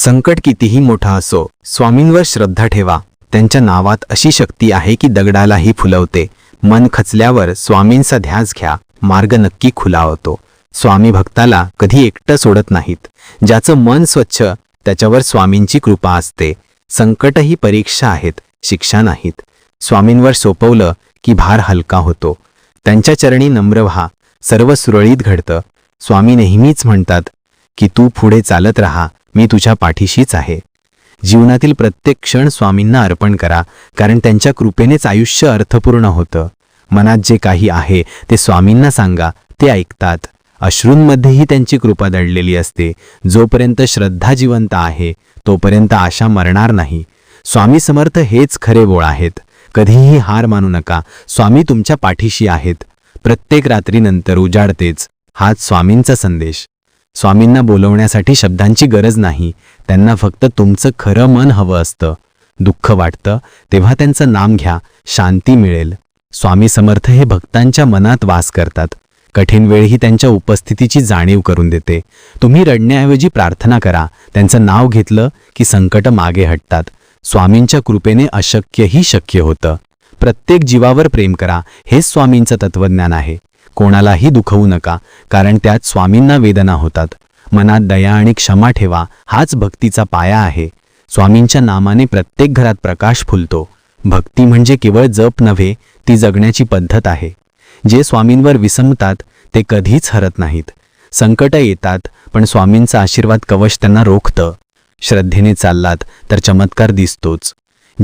संकट कितीही मोठा असो स्वामींवर श्रद्धा ठेवा. त्यांच्या नावात अशी शक्ती आहे की दगडालाही फुलवते. मन खचल्यावर स्वामींचा ध्यास घ्या. मार्ग नक्की खुला होतो स्वामी भक्ताला कधी एकटं सोडत नाहीत. ज्याचं मन स्वच्छ त्याच्यावर स्वामींची कृपा असते. संकट ही परीक्षा आहेत शिक्षा नाहीत. स्वामींवर सोपवलं की भार हलका होतो. त्यांच्या चरणी नम्र व्हा. सर्व सुरळीत घडतं. स्वामी नेहमीच म्हणतात की तू पुढे चालत राहा. मी तुझ्या पाठीशीच आहे. जीवनातील प्रत्येक क्षण स्वामींना अर्पण करा कारण त्यांच्या कृपेनेच आयुष्य अर्थपूर्ण होतं. मनात जे काही आहे ते स्वामींना सांगा ते ऐकतात. अश्रूंमध्येही त्यांची कृपा दडलेली असते. जोपर्यंत श्रद्धा जिवंत आहे तोपर्यंत आशा मरणार नाही. स्वामी समर्थ हेच खरे बोळ आहेत. कधीही हार मानू नका. स्वामी तुमच्या पाठीशी आहेत. प्रत्येक रात्रीनंतर उजाडतेच. हाच स्वामींचा संदेश. स्वामींना बोलवण्यासाठी शब्दांची गरज नाही. त्यांना फक्त तुमचं खरं मन हवं असतं. दुःख वाटतं. तेव्हा त्यांचं नाम घ्या. शांती मिळेल. स्वामी समर्थ हे भक्तांच्या मनात वास करतात. कठीण वेळही त्यांच्या उपस्थितीची जाणीव करून देते. तुम्ही रडण्याऐवजी प्रार्थना करा. त्यांचं नाव घेतलं की संकट मागे हटतात. स्वामींच्या कृपेने अशक्यही शक्य होतं. प्रत्येक जीवावर प्रेम करा. हेच स्वामींचं तत्वज्ञान आहे. कोणालाही दुखवू नका कारण त्यात स्वामींना वेदना होतात. मनात दया आणि क्षमा ठेवा हाच भक्तीचा पाया आहे. स्वामींच्या नामाने प्रत्येक घरात प्रकाश फुलतो. भक्ती म्हणजे केवळ जप नव्हे ती जगण्याची पद्धत आहे. जे स्वामींवर विसमतात ते कधीच हरत नाहीत. संकट येतात पण स्वामींचा आशीर्वाद कवच त्यांना रोखतं. श्रद्धेने चाललात तर चमत्कार दिसतोच.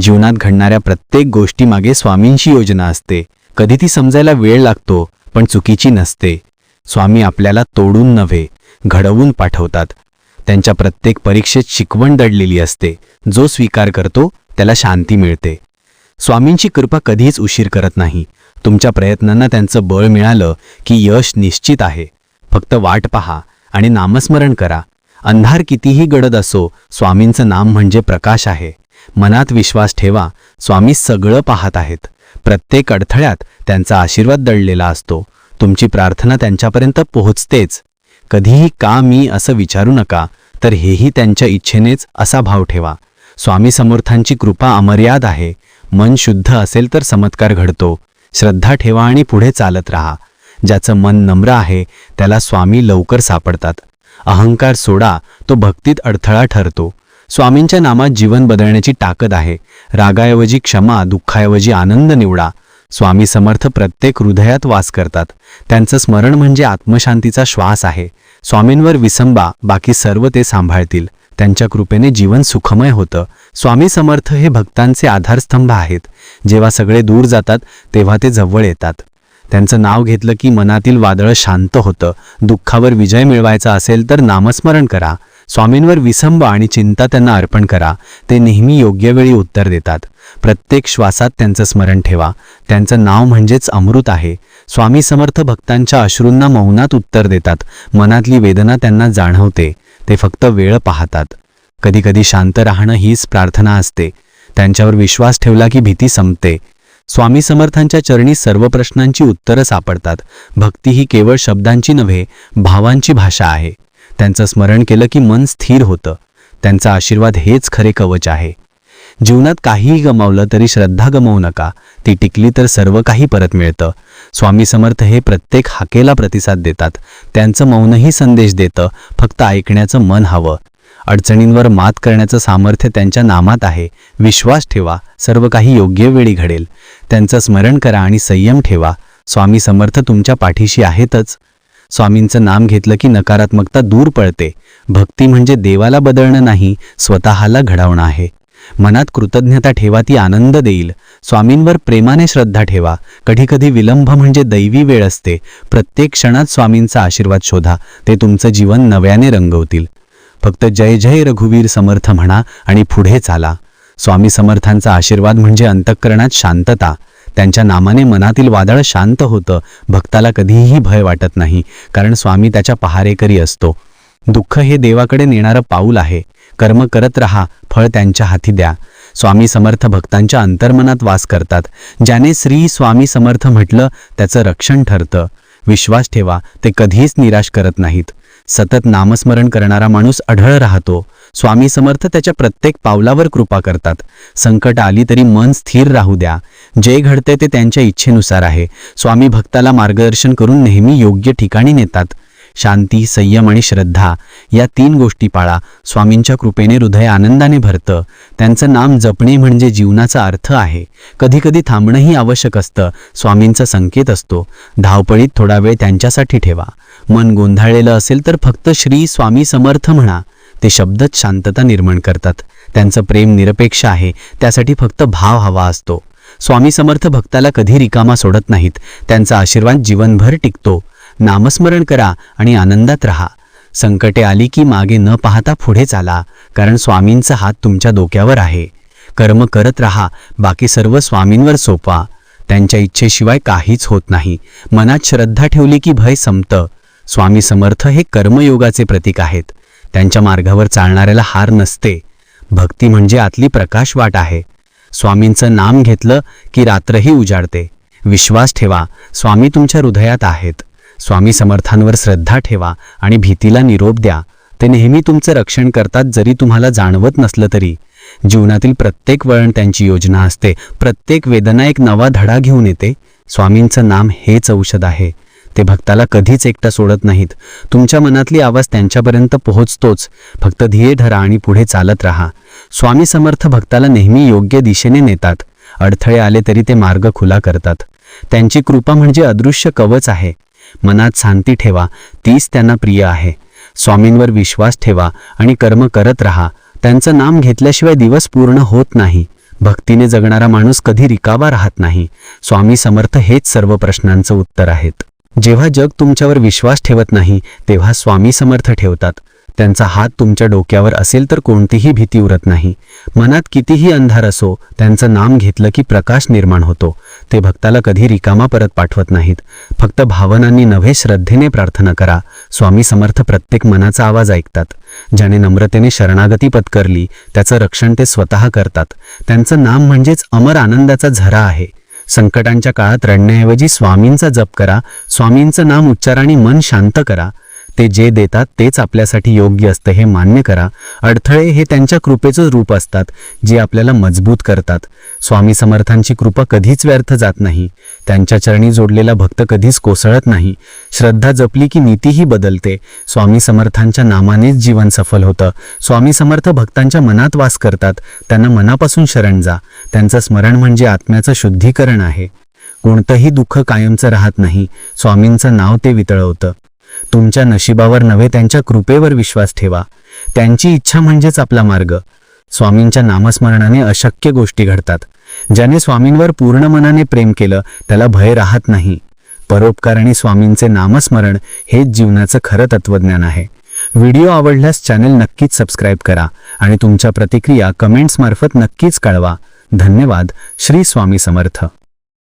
जीवनात घडणाऱ्या प्रत्येक गोष्टीमागे स्वामींची योजना असते. कधी ती समजायला वेळ लागतो पण चुकीची नसते. स्वामी आपल्याला तोडून नव्हे घडवून पाठवतात. त्यांच्या प्रत्येक परीक्षेत शिकवण दडलेली असते. जो स्वीकार करतो त्याला शांती मिळते. स्वामींची कृपा कधीच उशीर करत नाही. तुमच्या प्रयत्नांना त्यांचं बळ मिळालं की यश निश्चित आहे. फक्त वाट पहा आणि नामस्मरण करा. अंधार कितीही गडद असो स्वामींचं नाम म्हणजे प्रकाश आहे. मनात विश्वास ठेवा. स्वामी सगळं पाहत आहेत. प्रत्येक अडथळ्यात त्यांचा आशीर्वाद दडलेला असतो. तुमची प्रार्थना त्यांच्यापर्यंत पोहोचतेच. कधीही का मी असं विचारू नका तर हेही त्यांच्या इच्छेनेच असा भाव ठेवा. स्वामी समर्थांची कृपा अमर्याद आहे. मन शुद्ध असेल तर चमत्कार घडतो. श्रद्धा ठेवा आणि पुढे चालत राहा. ज्याचं मन नम्र आहे त्याला स्वामी लवकर सापडतात. अहंकार सोडा तो भक्तीत अडथळा ठरतो. स्वामींच्या नामात जीवन बदलण्याची ताकद आहे. रागाऐवजी क्षमा दुःखाऐवजी आनंद निवडा. स्वामी समर्थ प्रत्येक हृदयात वास करतात. त्यांचं स्मरण म्हणजे आत्मशांतीचा श्वास आहे. स्वामींवर विसंबा बाकी सर्व ते सांभाळतील. त्यांच्या कृपेने जीवन सुखमय होतं. स्वामी समर्थ हे भक्तांचे आधारस्तंभ आहेत. जेव्हा सगळे दूर जातात तेव्हा ते जवळ येतात. त्यांचं नाव घेतलं की मनातील वादळ शांत होतं. दुःखावर विजय मिळवायचा असेल तर नामस्मरण करा. स्वामींवर विसंब आणि चिंता त्यांना अर्पण करा. ते नेहमी योग्य वेळी उत्तर देतात. प्रत्येक श्वासात त्यांचं स्मरण ठेवा. त्यांचं नाव म्हणजेच अमृत आहे. स्वामी समर्थ भक्तांच्या अश्रूंना मौनात उत्तर देतात. मनातली वेदना त्यांना जाणवते. ते फक्त वेळ पाहतात. कधीकधी शांत राहणं हीच प्रार्थना असते. त्यांच्यावर विश्वास ठेवला की भीती संपते. स्वामी समर्थांच्या चरणी सर्व प्रश्नांची उत्तरं सापडतात. भक्ती ही केवळ शब्दांची नव्हे भावांची भाषा आहे. त्यांचं स्मरण केलं की मन स्थिर होतं. त्यांचा आशीर्वाद हेच खरे कवच आहे. जीवनात काहीही गमावलं तरी श्रद्धा गमावू नका. ती टिकली तर सर्व काही परत मिळतं. स्वामी समर्थ हे प्रत्येक हाकेला प्रतिसाद देतात. त्यांचं मौनही संदेश देतं. फक्त ऐकण्याचं मन हवं. अडचणींवर मात करण्याचं सामर्थ्य त्यांच्या नामात आहे. विश्वास ठेवा. सर्व काही योग्य वेळी घडेल. त्यांचं स्मरण करा आणि संयम ठेवा. स्वामी समर्थ तुमच्या पाठीशी आहेतच. स्वामींचं नाम घेतलं की नकारात्मकता दूर पळते. भक्ती म्हणजे देवाला बदलणं नाही स्वतःला घडवणं आहे. मनात कृतज्ञता ठेवा ती आनंद देईल. स्वामींवर प्रेमाने श्रद्धा ठेवा. कधीकधी विलंब म्हणजे दैवी वेळ असते. प्रत्येक क्षणात स्वामींचा आशीर्वाद शोधा. ते तुमचं जीवन नव्याने रंगवतील. फक्त जय जय रघुवीर समर्थ म्हणा आणि पुढे चाला. स्वामी समर्थांचा आशीर्वाद म्हणजे अंतःकरणात शांतता. त्यांच्या नामाने मनातील वादळ शांत होतं. भक्ताला कधीही भय वाटत नाही कारण स्वामी त्याच्या पहारेकरी असतो. दुःख हे देवाकडे नेणारं पाऊल आहे. कर्म करत राहा फळ त्यांच्या हाती द्या. स्वामी समर्थ भक्तांच्या अंतर्मनात वास करतात. ज्याने श्री स्वामी समर्थ म्हटलं त्याचं रक्षण ठरतं. विश्वास ठेवा ते कधीच निराश करत नाहीत. सतत नामस्मरण करणारा माणूस अढळ राहतो. स्वामी समर्थ त्याच्या प्रत्येक पावलावर कृपा करतात. संकट आली तरी मन स्थिर राहू द्या. जे घडते ते त्यांच्या इच्छेनुसार आहे. स्वामी भक्ताला मार्गदर्शन करून नेहमी योग्य ठिकाणी नेतात. शांती संयम आणि श्रद्धा या तीन गोष्टी पाळा. स्वामींच्या कृपेने हृदय आनंदाने भरतं. त्यांचं नाम जपणे म्हणजे जीवनाचा अर्थ आहे. कधीकधी थांबणंही आवश्यक असतं. स्वामींचा संकेत असतो. धावपळीत थोडा वेळ त्यांच्यासाठी ठेवा. मन गोंधळलेलं असेल तर फक्त श्री स्वामी समर्थ म्हणा. ते शब्दच शांतता निर्माण करतात. त्यांचं प्रेम निरपेक्ष आहे त्यासाठी फक्त भाव हवा असतो. स्वामी समर्थ भक्ताला कधी रिकामा सोडत नाहीत. त्यांचा आशीर्वाद जीवनभर टिकतो. नामस्मरण करा आणि आनंदात राहा. संकटे आली की मागे न पाहता पुढे चाला कारण स्वामींचा हात तुमच्या डोक्यावर आहे. कर्म करत राहा बाकी सर्व स्वामींवर सोपा त्यांच्या इच्छेशिवाय काहीच होत नाही. मनात श्रद्धा ठेवली की भय संपतं. स्वामी समर्थ हे कर्मयोगाचे प्रतीक आहेत. त्यांच्या मार्गावर चालणाऱ्याला हार नसते. भक्ती म्हणजे आतली प्रकाश वाट आहे. स्वामींचं नाम घेतलं की रात्रही उजाडते. विश्वास ठेवा स्वामी तुमच्या हृदयात आहेत. स्वामी समर्थांवर श्रद्धा ठेवा आणि भीतीला निरोप द्या. ते नेहमी तुमचं रक्षण करतात जरी तुम्हाला जाणवत नसलं तरी. जीवनातील प्रत्येक वळण त्यांची योजना असते. प्रत्येक वेदना एक नवा धडा घेऊन येते. स्वामींचं नाम हेच औषध आहे. ते भक्ताला कधीच एकटा सोडत नाहीत. तुमच्या मनातली आवाज त्यांच्यापर्यंत पोहोचतोच. फक्त ध्येय धरा आणि पुढे चालत राहा. स्वामी समर्थ भक्ताला नेहमी योग्य दिशेने नेतात. अडथळे आले तरी ते मार्ग खुला करतात. त्यांची कृपा म्हणजे अदृश्य कवच आहे. मनात शांती ठेवा. तीच त्यांना प्रिय आहे. स्वामींवर विश्वास ठेवा आणि कर्म करत राहा. त्यांचं नाम घेतल्याशिवाय दिवस पूर्ण होत नाही. भक्तीने जगणारा माणूस कधी रिकावा राहत नाही. स्वामी समर्थ हेच सर्व प्रश्नांचं उत्तर आहेत. जेव्हा जग तुमच्यावर विश्वास ठेवत नाही तेव्हा स्वामी समर्थ ठेवतात. त्यांचा हात तुमच्या डोक्यावर असेल तर कोणतीही भीती उरत नाही. मनात कितीही अंधार असो त्यांचं नाम घेतलं की प्रकाश निर्माण होतो. ते भक्ताला कधी रिकामा परत पाठवत नाहीत. फक्त भावनांनी नव्हे श्रद्धेने प्रार्थना करा. स्वामी समर्थ प्रत्येक मनाचा आवाज ऐकतात. ज्याने नम्रतेने शरणागती पत्करली त्याचं रक्षण ते स्वतः करतात. त्यांचं नाम म्हणजेच अमर आनंदाचा झरा आहे. संकटांच्या काळात रडण्याऐवजी स्वामींचा जप करा. स्वामींचं नाम उच्चाराने मन शांत करा. ते जे देतात तेच आपल्यासाठी योग्य असतं हे मान्य करा. अडथळे हे त्यांच्या कृपेचं रूप असतात जे आपल्याला मजबूत करतात. स्वामी समर्थांची कृपा कधीच व्यर्थ जात नाही. त्यांच्या चरणी जोडलेला भक्त कधीच कोसळत नाही. श्रद्धा जपली की नीतीही बदलते. स्वामी समर्थांच्या नामानेच जीवन सफल होतं. स्वामी समर्थ भक्तांच्या मनात वास करतात. त्यांना मनापासून शरण जा. त्यांचं स्मरण म्हणजे आत्म्याचं शुद्धीकरण आहे. कोणतंही दुःख कायमचं राहत नाही. स्वामींचं नाव ते वितळवतं. तुमच्या नशिबावर नव्हे त्यांच्या कृपेवर विश्वास ठेवा. त्यांची इच्छा म्हणजेच आपला मार्ग. स्वामींच्या नामस्मरणाने अशक्य गोष्टी घडतात. ज्याने स्वामींवर पूर्ण मनाने प्रेम केलं त्याला भय राहत नाही. परोपकार आणि स्वामींचे नामस्मरण हेच जीवनाचं खरं तत्वज्ञान आहे. व्हिडिओ आवडल्यास चॅनेल नक्कीच सबस्क्राईब करा आणि तुमच्या प्रतिक्रिया कमेंट्समार्फत नक्कीच कळवा. धन्यवाद. श्री स्वामी समर्थ.